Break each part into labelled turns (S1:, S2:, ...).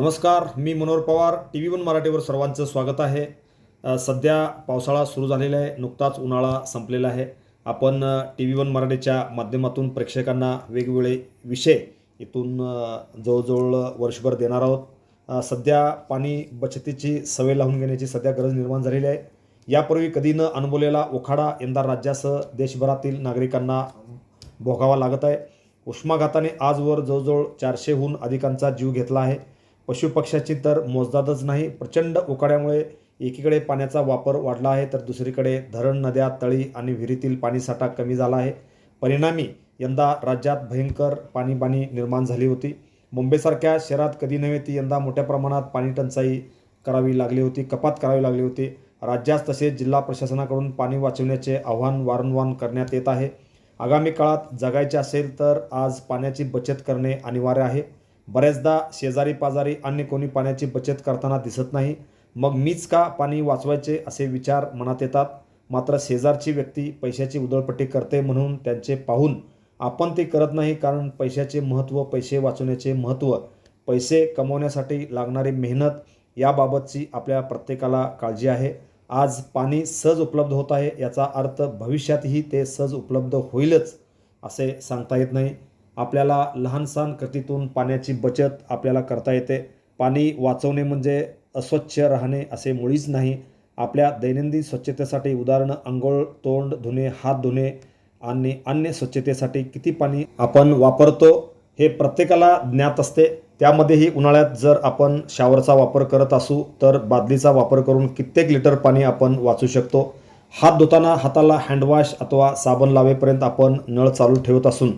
S1: नमस्कार मी Manohar Pawar. T V one मराठीवर सर्वांचं स्वागत आहे. सध्या पावसाळा सुरू झालेला आहे. नुकताच उन्हाळा संपलेला आहे. आपण टी व्ही वन मराठीच्या माध्यमातून प्रेक्षकांना वेगवेगळे विषय इथून जवळजवळ वर्षभर देणार आहोत. सध्या पाणी बचतीची सवय लावून घेण्याची सध्या गरज निर्माण झालेली आहे. यापूर्वी कधी न अनुभवलेला उखाडा यंदा राज्यासह देशभरातील नागरिकांना भोगावा लागत आहे. उष्माघाताने आजवर जवळजवळ चारशेहून अधिकांचा जीव घेतला आहे. पशुपक्ष्याची तर मोजदादच नाही. प्रचंड उकाड्यामुळे एकीकडे पाण्याचा वापर वाढला आहे तर दुसरीकडे धरण नद्या तळी आणि विहिरीतील पाणीसाठा कमी झाला आहे. परिणामी यंदा राज्यात भयंकर पाणीपाणी निर्माण झाली होती. मुंबईसारख्या शहरात कधी नव्हे ती यंदा मोठ्या प्रमाणात पाणी टंचाई करावी लागली होती कपात करावी लागली होती. राज्यात तसेच जिल्हा प्रशासनाकडून पाणी वाचवण्याचे आव्हान वारंवार करण्यात येत आहे. आगामी काळात जगायचे असेल तर आज पाण्याची बचत करणे अनिवार्य आहे. बऱ्याचदा शेजारी पाजारी अन्य कोणी पाण्याची बचत करताना दिसत नाही. मग मीच का पाणी वाचवायचे असे विचार मनात येतात. मात्र शेजारची व्यक्ती पैशाची उधळपट्टी करते म्हणून त्यांचे पाहून आपण ते करत नाही कारण पैशाचे महत्त्व पैसे वाचवण्याचे महत्त्व पैसे कमवण्यासाठी लागणारी मेहनत याबाबतची आपल्या प्रत्येकाला काळजी आहे. आज पाणी सहज उपलब्ध होत आहे याचा अर्थ भविष्यातही ते सहज उपलब्ध होईलच असे सांगता येत नाही. आपल्याला लहानसहान कृतीतून पाण्याची बचत आपल्याला करता येते. पाणी वाचवणे म्हणजे अस्वच्छ राहणे असे मुळीच नाही. आपल्या दैनंदिन स्वच्छतेसाठी उदाहरणं अंघोळ तोंड धुणे हात धुणे आणि अन्य स्वच्छतेसाठी किती पाणी आपण वापरतो हे प्रत्येकाला ज्ञात असते. त्यामध्येही उन्हाळ्यात जर आपण शावरचा वापर करत असू तर बादलीचा वापर करून कित्येक लिटर पाणी आपण वाचू शकतो. हात धुताना हाताला हँडवॉश अथवा साबण लावेपर्यंत आपण नळ चालू ठेवत असून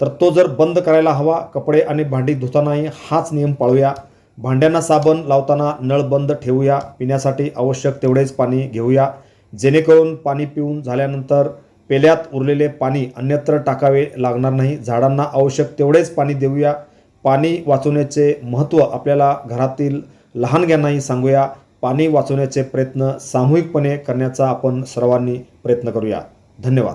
S1: तर तो जर बंद करायला हवा कपडे आणि भांडी धुतानाही हाच नियम पाळूया. भांड्यांना साबण लावताना नळ बंद ठेवूया. पिण्यासाठी आवश्यक तेवढेच पाणी घेऊया. जेणेकरून पाणी पिऊन झाल्यानंतर पेल्यात उरलेले पाणी अन्यत्र टाकावे लागणार नाही. झाडांना आवश्यक तेवढेच पाणी देऊया. पाणी वाचवण्याचे महत्त्व आपल्याला घरातील लहानग्यांनाही सांगूया. पाणी वाचवण्याचे प्रयत्न सामूहिकपणे करण्याचा आपण सर्वांनी प्रयत्न करूया. धन्यवाद.